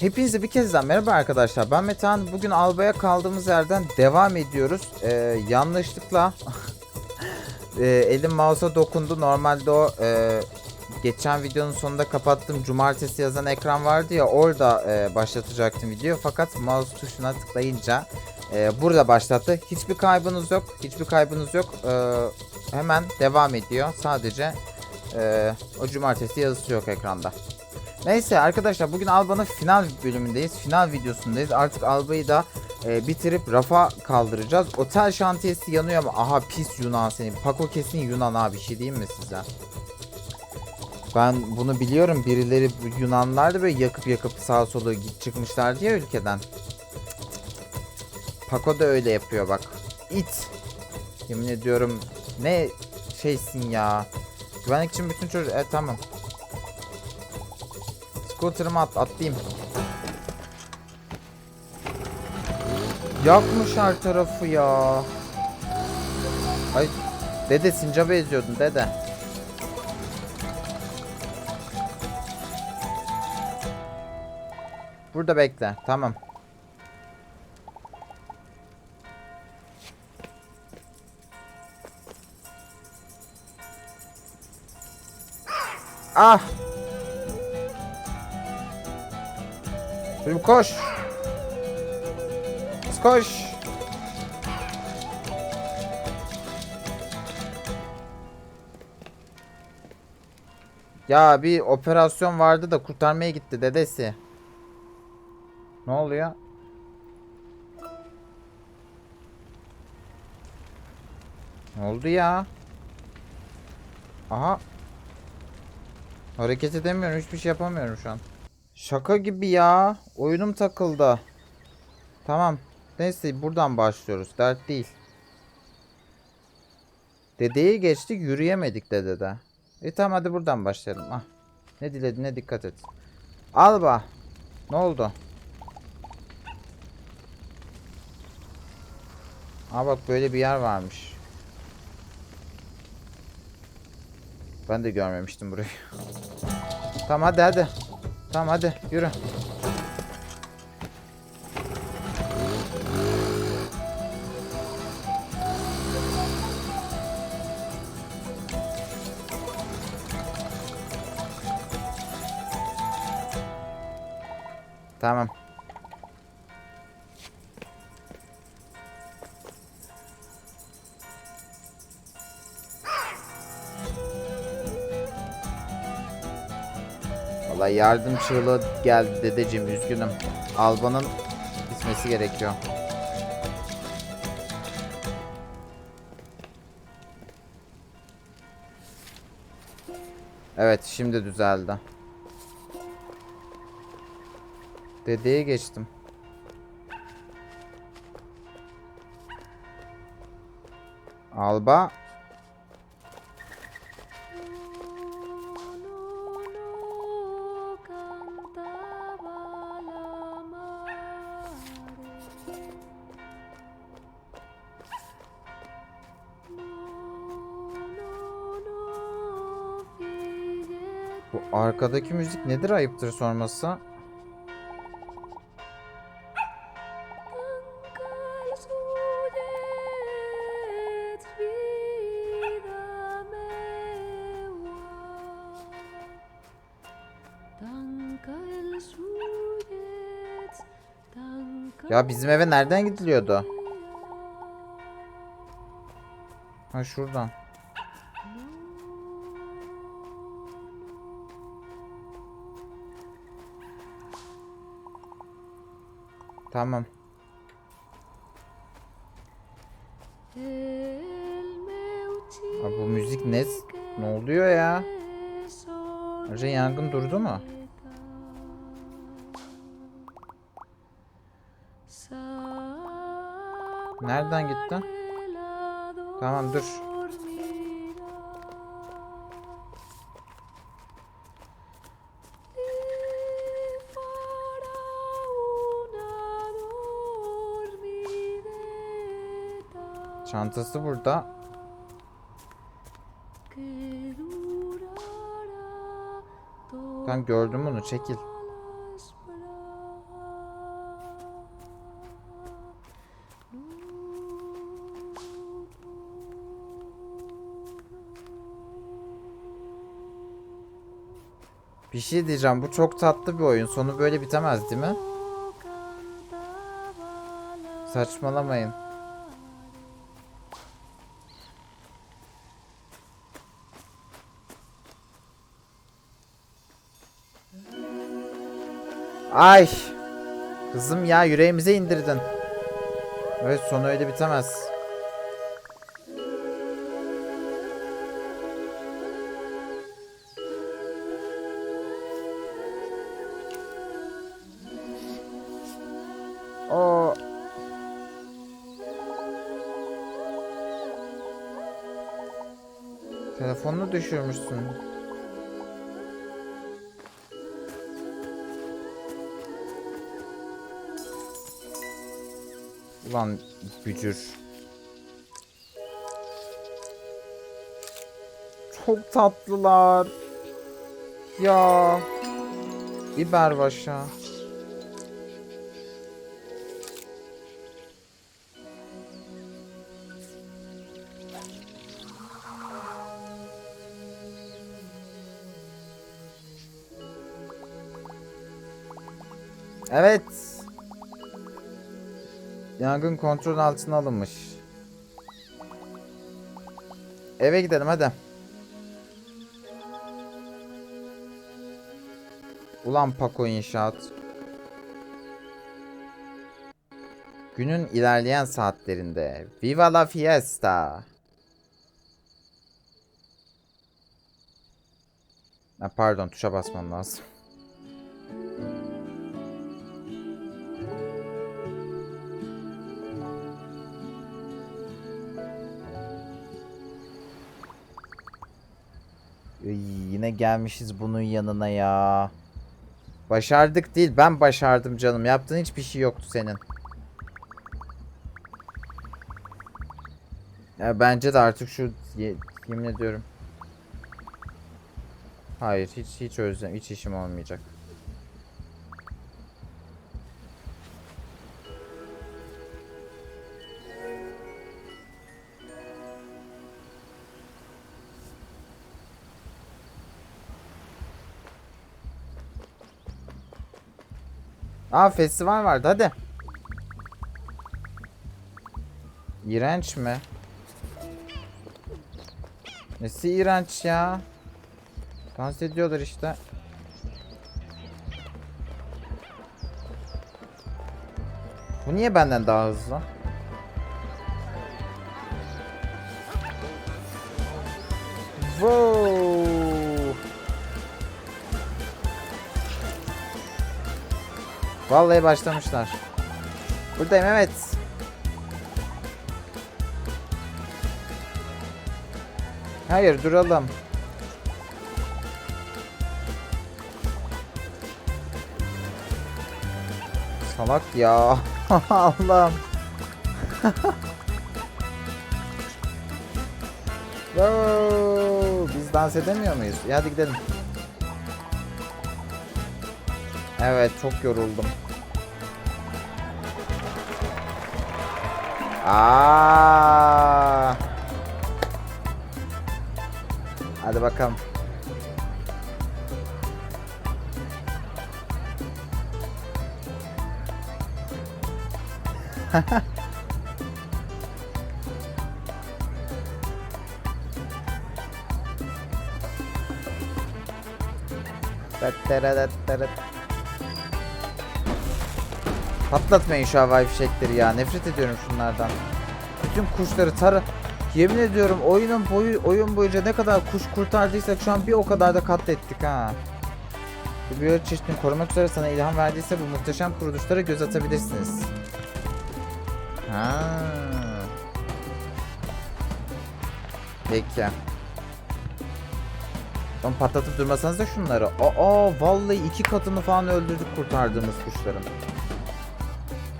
Hepinize bir kez daha merhaba arkadaşlar. Ben Metehan. Bugün Alba'ya kaldığımız yerden devam ediyoruz. Ee, yanlışlıkla e, elim mouse'a dokundu. Normalde o e, geçen videonun sonunda kapattığım cumartesi yazan ekran vardı ya orada e, başlatacaktım video. Fakat mouse tuşuna tıklayınca e, burada başlattı. Hiçbir kaybınız yok. Hiçbir kaybınız yok. E, hemen devam ediyor. Sadece e, o cumartesi yazısı yok ekranda. Neyse arkadaşlar bugün Alba'nın final bölümündeyiz. Final videosundayız. Artık Alba'yı da e, bitirip rafa kaldıracağız. Otel şantiyesi yanıyor ama aha pis Yunan seni. Paco kesin Yunan abi bir şey diyeyim mi size? Ben bunu biliyorum. Birileri Yunanlar da böyle yakıp yakıp sağa sola çıkmışlar diye ülkeden. Paco da öyle yapıyor bak. İt. Yemin ediyorum ne şeysin ya. Güvenlik için bütün çocuk... E tamam. Scooter'ıma at, atlayayım. Yakmış her tarafı ya. Ay dede sincaba eziyordun dede. Burada bekle. Tamam. Ah! Çocuk koş. Koş. Ya bir operasyon vardı da kurtarmaya gitti dedesi. Ne oluyor? Ne oldu ya? Aha. Hareket edemiyorum. Hiçbir şey yapamıyorum şu an. Şaka gibi ya. Oyunum takıldı. Tamam. Neyse buradan başlıyoruz. Dert değil. Dedeyi geçtik yürüyemedik dedede. E tamam hadi buradan başlayalım. Ah. Ne diledin ne dikkat et. Alba. Ne oldu? Aa bak böyle bir yer varmış. Ben de görmemiştim burayı. tamam hadi hadi. Tamam hadi yürü. Tamam. Vallahi yardım çığlığı geldi dedeciğim üzgünüm. Alba'nın gitmesi gerekiyor. Evet şimdi düzeldi. Dedeye geçtim. Alba. Arkadaki müzik nedir ayıptır sorması? Ya bizim eve nereden gidiliyordu? Ha şuradan. Tamam. Abi bu müzik ne? Ne oluyor ya? Ayrıca yangın durdu mu? Nereden gitti? Tamam, dur. Çantası burada. Tamam gördüm bunu çekil. Bir şey diyeceğim. Bu çok tatlı bir oyun. Sonu böyle bitemez değil mi? Saçmalamayın. Ay. Kızım ya yüreğimize indirdin. Evet sonu öyle bitemez. O Telefonunu düşürmüşsün. Ulan bücür. Çok tatlılar. Ya. Biber başa. Evet. Yangın kontrol altına alınmış. Eve gidelim hadi. Ulan Paco İnşaat. Günün ilerleyen saatlerinde Viva la Fiesta. Ha, pardon tuşa basmam lazım. Yine gelmişiz bunun yanına ya. Başardık değil ben başardım canım. Yaptığın hiçbir şey yoktu senin. Ya bence de artık şu ye- yemin ediyorum. Hayır hiç hiç özlem hiç işim olmayacak. Aa festival vardı hadi. İğrenç mi? Nesi iğrenç ya? Dans ediyorlar işte. Bu niye benden daha hızlı? Vallahi başlamışlar. Buradayım evet. Hayır duralım. Salak ya. Allah'ım. Biz dans edemiyor muyuz? İyi, hadi gidelim. Evet çok yoruldum. Aa. Hadi bakalım. Tattarattarat. Patlatmayın şu havai fişekleri ya. Nefret ediyorum şunlardan. Bütün kuşları tara... Yemin ediyorum oyunun boyu oyun boyunca ne kadar kuş kurtardıysak şu an bir o kadar da katlettik ha. Bu biyolojik çeşitliliğini korumak üzere sana ilham verdiyse bu muhteşem kuruluşlara göz atabilirsiniz. Ha. Peki. Lan patlatıp durmasanız da şunları. Aa vallahi iki katını falan öldürdük kurtardığımız kuşların.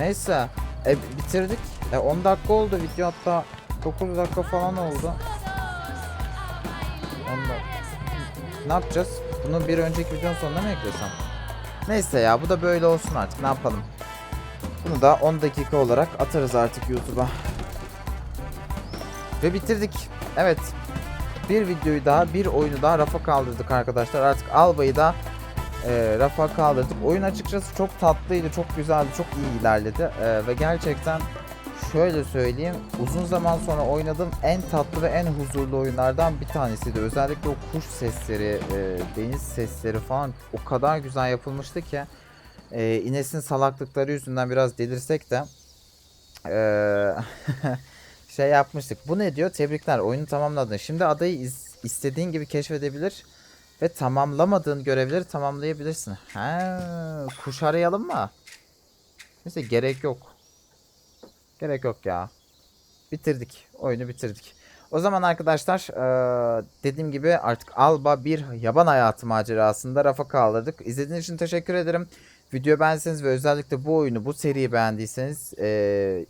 Neyse. E, bitirdik. E, 10 dakika oldu video hatta 9 dakika falan oldu. 10 dakika. Ne yapacağız? Bunu bir önceki videonun sonuna mı eklesem? Neyse ya bu da böyle olsun artık ne yapalım. Bunu da 10 dakika olarak atarız artık YouTube'a. Ve bitirdik. Evet. Bir videoyu daha, bir oyunu daha rafa kaldırdık arkadaşlar. Artık Alba'yı da e, rafa kaldırdık. Oyun açıkçası çok tatlıydı, çok güzeldi, çok iyi ilerledi. E, ve gerçekten şöyle söyleyeyim uzun zaman sonra oynadığım en tatlı ve en huzurlu oyunlardan bir tanesiydi. Özellikle o kuş sesleri, e, deniz sesleri falan o kadar güzel yapılmıştı ki e, İnes'in salaklıkları yüzünden biraz delirsek de e, şey yapmıştık. Bu ne diyor? Tebrikler oyunu tamamladın. Şimdi adayı istediğin gibi keşfedebilir ve tamamlamadığın görevleri tamamlayabilirsin. Ha, kuş arayalım mı? Neyse gerek yok. Gerek yok ya. Bitirdik. Oyunu bitirdik. O zaman arkadaşlar eee, dediğim gibi artık Alba bir yaban hayatı macerasında rafa kaldırdık. İzlediğiniz için teşekkür ederim. Video beğendiyseniz ve özellikle bu oyunu, bu seriyi beğendiyseniz eee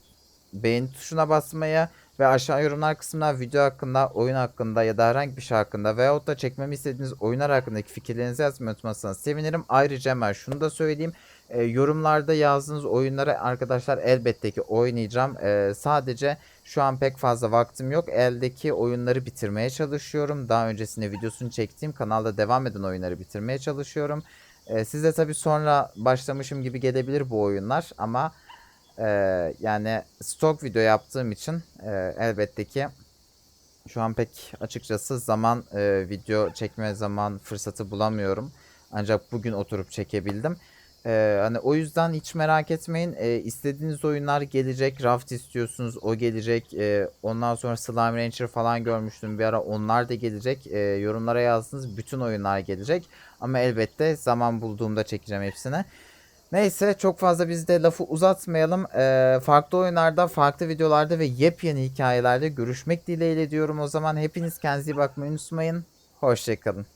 beğeni tuşuna basmayı ve aşağı yorumlar kısmına video hakkında, oyun hakkında ya da herhangi bir şey hakkında veyahut da çekmemi istediğiniz oyunlar hakkındaki fikirlerinizi yazmayı unutmazsanız sevinirim. Ayrıca hemen şunu da söyleyeyim. E, yorumlarda yazdığınız oyunları arkadaşlar elbette ki oynayacağım. E, sadece şu an pek fazla vaktim yok. Eldeki oyunları bitirmeye çalışıyorum. Daha öncesinde videosunu çektiğim kanalda devam eden oyunları bitirmeye çalışıyorum. E, size tabii sonra başlamışım gibi gelebilir bu oyunlar ama e, yani stok video yaptığım için e, elbette ki şu an pek açıkçası zaman e, video çekme zaman fırsatı bulamıyorum. Ancak bugün oturup çekebildim. E, hani o yüzden hiç merak etmeyin. E, istediğiniz oyunlar gelecek. Raft istiyorsunuz o gelecek. E, ondan sonra Slime Rancher falan görmüştüm bir ara. Onlar da gelecek. E, yorumlara yazdığınız bütün oyunlar gelecek. Ama elbette zaman bulduğumda çekeceğim hepsini. Neyse çok fazla biz de lafı uzatmayalım. Ee, farklı oyunlarda, farklı videolarda ve yepyeni hikayelerde görüşmek dileğiyle diyorum. O zaman hepiniz kendinize iyi bakmayı unutmayın. Hoşçakalın.